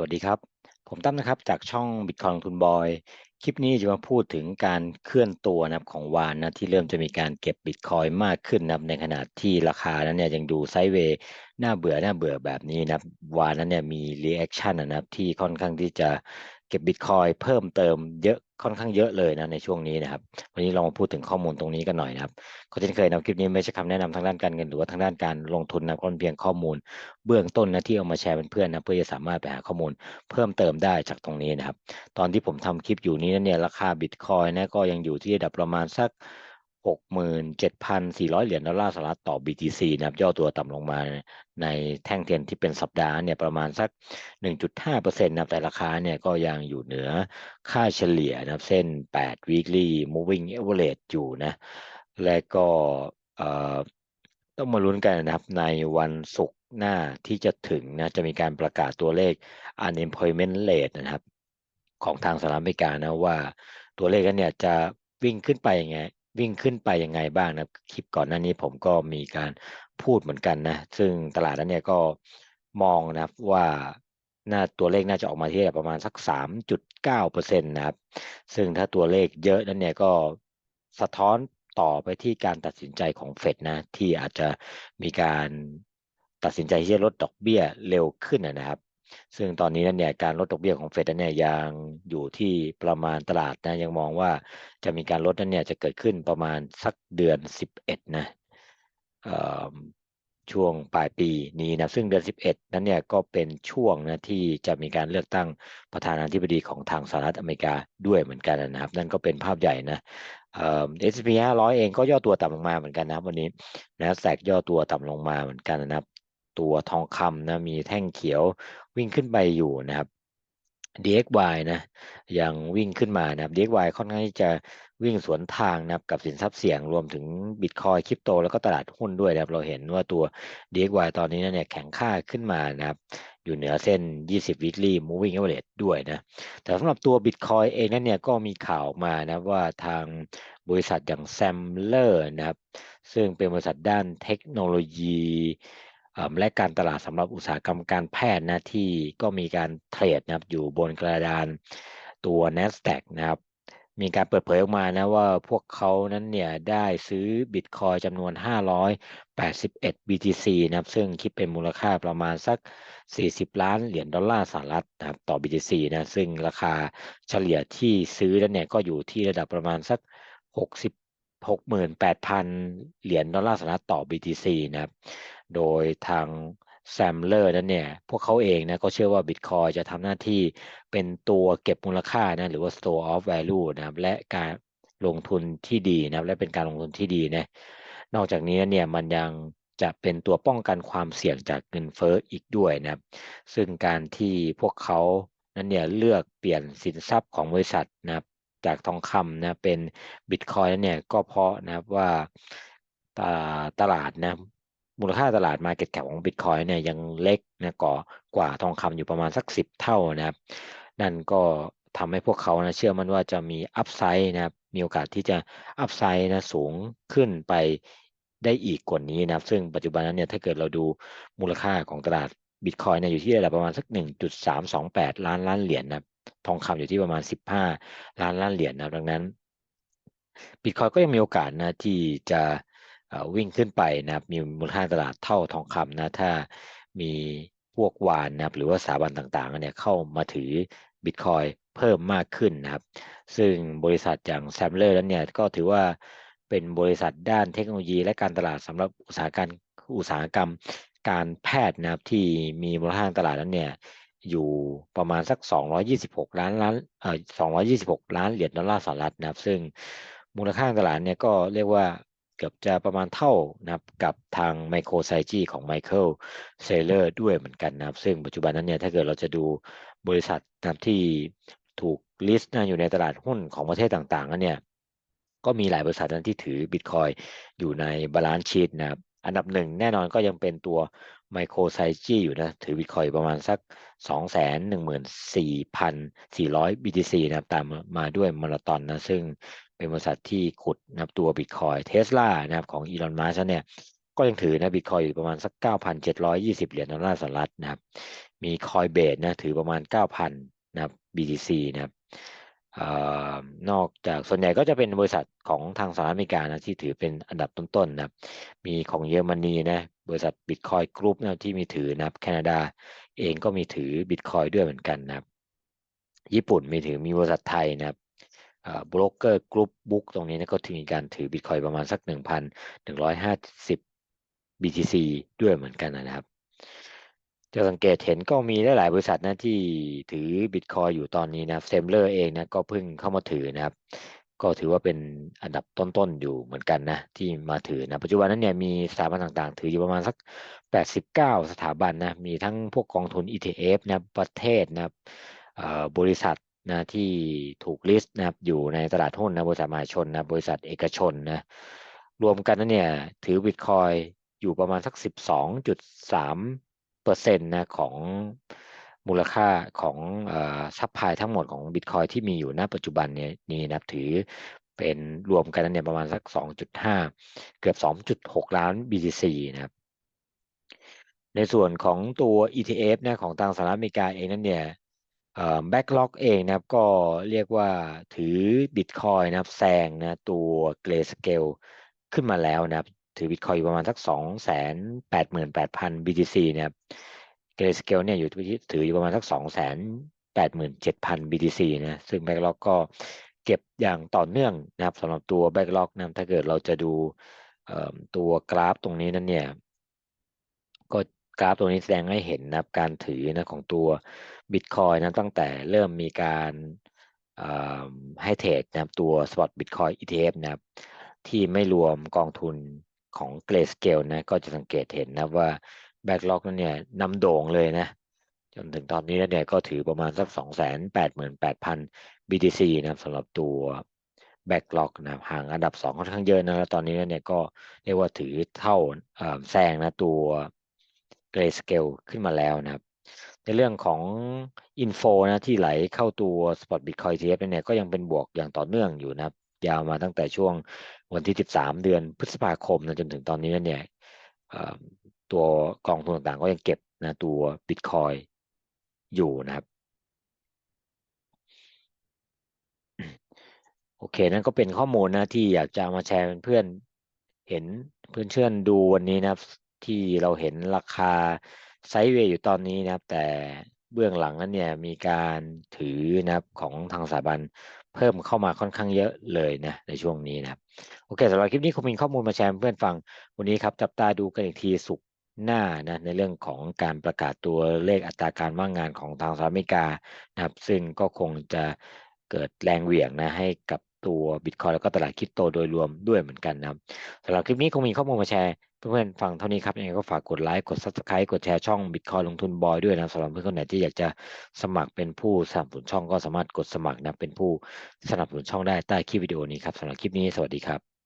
วัสดีครับ ผมตั้มนะครับจากช่องบิตคอยลงทุนบอย คลิปนี้จะมาพูดถึงการเคลื่อนตัวนะครับของวานนะที่เริ่มจะมีการเก็บบิตคอยมากขึ้นนะครับในขณะที่ราคานั้นเนี่ยยังดูไซด์เวย์น่าเบื่อน่าเบื่อแบบนี้นะครับวานนั้นเนี่ยมีรีแอคชั่นนะครับที่ค่อนข้างที่จะเก็บบิตคอยเพิ่มเติมเยอะ ค่อนข้างเยอะเลยนะในช่วงนี้นะครับ วันนี้เรามาพูดถึงข้อมูลตรงนี้กันหน่อยนะครับก็เช่นเคยนะคลิปนี้ไม่ใช่คำแนะนำทางด้านการเงินหรือว่าทางด้านการลงทุนนะเพราะเพียงข้อมูล เบื้องต้นนะที่เอามาแชร์เป็นเพื่อนนะเพื่อจะสามารถไปหาข้อมูลเพิ่มเติมได้จากตรงนี้นะครับ ตอนที่ผมทำคลิปอยู่นี้เนี่ยราคาบิตคอยนะก็ยังอยู่ที่ระดับประมาณสัก 67,400 เหรียญดอลลาร์สหรัฐต่อ BTC นะครับย่อตัวต่ำลงมาในแท่งเทียนที่เป็นสัปดาห์เนี่ยประมาณสัก 1.5%นะครับแต่ราคาเนี่ยก็ยังอยู่เหนือค่าเฉลี่ยนะครับเส้น 8 weekly moving average อยู่นะ และก็ต้องมาลุ้นกันนะครับในวันศุกร์หน้าที่จะถึงนะจะมีการประกาศตัวเลข unemployment rate นะครับ ของทางสหรัฐอเมริกานะว่าตัวเลขนั้นเนี่ยจะวิ่งขึ้นไปยังไง วิ่งขึ้นไปยังไงบ้างนะคลิปก่อนหน้านี้ผมก็มีการพูดเหมือนกันนะ ซึ่งตลาดนั้นเนี่ยก็มองนะครับว่าน่าตัวเลขน่าจะออกมาที่ประมาณสัก 3.9%นะครับ ซึ่งถ้าตัวเลขเยอะนั้นเนี่ยก็สะท้อนต่อไปที่การตัดสินใจของเฟดนะ ที่อาจจะมีการตัดสินใจที่จะลดดอกเบี้ยเร็วขึ้นนะครับ ซึ่งตอนนี้นั่นเนี่ยการลดดอกเบี้ยของเฟดนั้นเนี่ยยังอยู่ที่ประมาณตลาดนะยังมองว่าจะมีการลดนั้นเนี่ยจะเกิดขึ้นประมาณสักเดือน 11 นะช่วงปลายปีนี้นะซึ่งเดือน 11 นั้นเนี่ยก็เป็นช่วงนะที่จะมีการเลือกตั้งประธานาธิบดีของทางสหรัฐอเมริกาด้วยเหมือนกันนะครับ นั่นก็เป็นภาพใหญ่นะเอ่อ S&P 500 เองก็ย่อตัวต่ำลงมาเหมือนกันนะวันนี้นะแสกย่อตัวต่ำลงมาเหมือนกันนะครับ ตัวทองคำนะมีแท่งเขียววิ่งขึ้นไปอยู่นะครับ DXY นะยังวิ่งขึ้นมานะครับ DXY ค่อนข้างที่จะวิ่งสวนทางนะครับกับสินทรัพย์เสี่ยงรวมถึงบิตคอยคริปโต แล้วก็ตลาดหุ้นด้วยนะครับ เราเห็นว่าตัว DXY ตอนนี้เนี่ยแข็งค่าขึ้นมานะครับ อยู่เหนือเส้น 20 weekly moving average ด้วยนะ แต่สำหรับตัว Bitcoin เองนั้นเนี่ยก็มีข่าวมานะว่าทางบริษัทอย่าง Sampler นะครับ ซึ่งเป็นบริษัทด้านเทคโนโลยี และการตลาดสำหรับอุตสาหกรรมการแพทย์นะที่ก็มีการเทรดนะครับอยู่บนกระดานตัว NASDAQ นะครับมีการเปิดเผยออกมานะว่าพวกเขานั้นเนี่ยได้ซื้อบิตคอยจำนวน 581 BTC นะครับซึ่งคิดเป็นมูลค่าประมาณสัก 40 ล้านเหรียญดอลลาร์สหรัฐนะครับต่อ BTC นะซึ่งราคาเฉลี่ยที่ซื้อนั้นเนี่ยก็อยู่ที่ระดับประมาณสัก 60 68,000 เหรียญดอลลาร์สหรัฐต่อ BTC นะครับ โดยทางแซมเลอร์นั้นเนี่ย พวกเขาเองนะก็เชื่อว่า Bitcoin จะทำหน้าที่เป็นตัวเก็บมูลค่านะหรือว่า store of value นะครับ และการลงทุนที่ดีนะครับ และเป็นการลงทุนที่ดีนะ นอกจากนี้เนี่ยมันยังจะเป็นตัวป้องกันความเสี่ยงจากเงินเฟ้ออีกด้วยนะครับ ซึ่งการที่พวกเขานั้นเนี่ยเลือกเปลี่ยนสินทรัพย์ของบริษัทนะครับ จากทองคำนะเป็นบิตคอยน์เนี่ยก็เพราะนะครับว่าตลาดนะมูลค่าตลาด Market Cap ของ Bitcoin เนี่ยยังเล็กนะก่อกว่าทองคำอยู่ประมาณสัก 10 เท่านะครับ นั่นก็ทำให้พวกเขานะเชื่อมั่นว่าจะมีอัพไซด์นะครับมีโอกาสที่จะอัพไซด์นะสูงขึ้นไปได้อีกกว่านี้นะครับ ซึ่งปัจจุบันนั้นเนี่ยถ้าเกิดเราดูมูลค่าของตลาดบิตคอยเนี่ยอยู่ที่ระดับประมาณสัก 1.328 ล้านล้านเหรียญนะ ทองคำอยู่ที่ประมาณ 15 ล้านล้านเหรียญนะดังนั้นบิตคอยก็ยังมีโอกาสนะที่จะวิ่งขึ้นไปนะครับมีมูลค่าตลาดเท่าทองคำนะถ้ามีพวกวานนะครับหรือว่าสถาบันต่างๆเนี่ยเข้ามาถือบิตคอยเพิ่มมากขึ้นนะครับ ซึ่งบริษัทอย่างแซมเลอร์นั้นเนี่ยก็ถือว่าเป็นบริษัทด้านเทคโนโลยีและการตลาดสำหรับอุตสาหการอุตสาหกรรมการแพทย์นะครับที่มีมูลค่าตลาดนั้นเนี่ย อยู่ประมาณสัก 226 ล้านล้านเอ่อ226 ล้านเหรียญดอลลาร์สหรัฐนะครับ ซึ่งมูลค่าตลาดเนี่ยก็เรียกว่าเกือบจะประมาณเท่านะครับกับทางไมโครไซจีของไมเคิลเซเลอร์ด้วยเหมือนกันนะครับ ซึ่งปัจจุบันนั้นเนี่ยถ้าเกิดเราจะดูบริษัทนะที่ถูกลิสต์นะอยู่ในตลาดหุ้นของประเทศต่างๆกันเนี่ยก็มีหลายบริษัทนั้นที่ถือบิตคอยอยู่ในบาลานซ์ชีตนะครับ อันดับหนึ่งแน่นอนก็ยังเป็นตัว ไมโครไซจี้อยู่นะถือบิตคอยประมาณสัก 2 1 4 4 0 0 BTC นะครับตามมาด้วยมาราธอนนะซึ่งเป็นบริษัทที่ขุดนับตัวบิตคอยเทสลานะครับของอีลอนมัสก์เนี่ยก็ยังถือนะบิตคอยอยู่ประมาณสัก 9,720 เหรียญดอลลาร์สหรัฐนะครับมีคอยเบสนะถือประมาณ 9,000 นะครับ BTC นะครับ นอกจากส่วนใหญ่ก็จะเป็นบริษัทของทางสหรัฐอเมริกานะที่ถือเป็นอันดับต้นๆนะครับมีของเยอรมนีนะบริษัทบิตคอยกรุ๊ปนะที่มีถือนะครับแคนาดาเองก็มีถือบิตคอยด้วยเหมือนกันนะครับ ญี่ปุ่นมีถือมีบริษัทไทยนะครับบล็อกเกอร์กรุ๊ปบุ๊กตรงนี้นะก็ถือมีการถือบิตคอยประมาณสัก 1,150 BTC ด้วยเหมือนกันนะครับ จะสังเกตเห็นก็มีหลายบริษัทนะที่ถือบิตคอยอยู่ตอนนี้นะเซมเลอร์เองนะก็เพิ่งเข้ามาถือนะครับ ก็ถือว่าเป็นอันดับต้นๆอยู่เหมือนกันนะที่มาถือนะปัจจุบันนั้นเนี่ยมีสถาบันต่างๆ ถืออยู่ประมาณสัก 89 สถาบันนะมีทั้งพวกกองทุน ETF นะประเทศนะบริษัทนะที่ถูกลิสต์นะครับอยู่ในตลาดหุ้นนะบริษัทมหาชนนะบริษัทเอกชนนะรวมกันนั้นเนี่ยถือบิตคอยอยู่ประมาณสัก 12.3 เปอร์เซ็นต์นะของมูลค่าของซัพพลายทั้งหมดของบิตคอยที่มีอยู่ณปัจจุบันเนี่ยนี่นะถือเป็นรวมกันนั้นเนี่ยประมาณสัก 2.5 เกือบ 2.6 ล้าน BTC นะครับ ในส่วนของตัว ETF นะของทางสหรัฐอเมริกาเองนั้นเนี่ยแบ็กล็อกเองนะครับก็เรียกว่าถือบิตคอยนะครับแซงนะตัวเกรสเกลขึ้นมาแล้วนะครับ ถือบิตคอยอยู่ประมาณสักสองแสนแปดหมื่นแปดพัน BTC นะครับเกรสเกลเนี่ยอยู่ถืออยู่ประมาณสักสองแสนแปดหมื่นเจ็ดพัน BTC นะซึ่งแบ็กล็อกก็เก็บอย่างต่อเนื่องนะครับสำหรับตัวแบ็กล็อกนะถ้าเกิดเราจะดูตัวกราฟตรงนี้นั้นเนี่ย ก็กราฟตรงนี้แสดงให้เห็นนะการถือนะของตัวบิตคอยนะตั้งแต่เริ่มมีการให้เทรดนะตัว Spot Bitcoin ETF นะครับที่ไม่รวมกองทุน ของ Grayscale นะก็จะสังเกตเห็นนะว่า Backlog นั้นเนี่ยนำโด่งเลยนะจนถึงตอนนี้เนี่ยก็ถือประมาณสัก 288,000 BTC นะสำหรับตัว Backlog นะห่างอันดับ 2 ค่อนข้างเยอะนะแล้วตอนนี้เนี่ยก็เรียกว่าถือเท่าแซงนะตัว Grayscale ขึ้นมาแล้วนะครับในเรื่องของอินโฟนะที่ไหลเข้าตัว Spot Bitcoin ETF เนี่ยก็ยังเป็นบวกอย่างต่อเนื่องอยู่นะครับ ยาวมาตั้งแต่ช่วงวันที่ 13 เดือนพฤษภาคมนะจนถึงตอนนี้เนี่ยตัวกองทุนต่างๆก็ยังเก็บนะตัว Bitcoin อยู่นะครับโอเค นั่นก็เป็นข้อมูลนะที่อยากจะมาแชร์เพื่อนเห็นเพื่อนเชื่อนดูวันนี้นะครับ ที่เราเห็นราคาไซด์เวย์อยู่ตอนนี้นะครับ แต่เบื้องหลังนั้นเนี่ยมีการถือนะครับของทางสถาบัน เพิ่มเข้ามาค่อนข้างเยอะเลยนะในช่วงนี้นะครับโอเคสำหรับคลิปนี้คงมีข้อมูลมาแชร์เพื่อนฟังวันนี้ครับจับตาดูกันอีกทีสุกหน้านะในเรื่องของการประกาศตัวเลขอัตราการว่างงานของทางสหรัฐอเมริกานะครับ ซึ่งก็คงจะเกิดแรงเหวี่ยงนะให้กับ ตัวบิตคอยแล้วก็ตลาดคริปโตโดยรวมด้วยเหมือนกันนะครับสำหรับคลิปนี้คงมีข้อมูลมาแชร์เพื่อนๆฟังเท่านี้ครับยังไงก็ฝากกดไลค์กด subscribe กดแชร์ช่องบิตคอยลงทุนบอยด้วยนะสำหรับเพื่อนคนไหนที่อยากจะสมัครเป็นผู้สนับสนุนช่องก็สามารถกดสมัครนะเป็นผู้สนับสนุนช่องได้ใต้คลิปวิดีโอนี้ครับสำหรับคลิปนี้สวัสดีครับ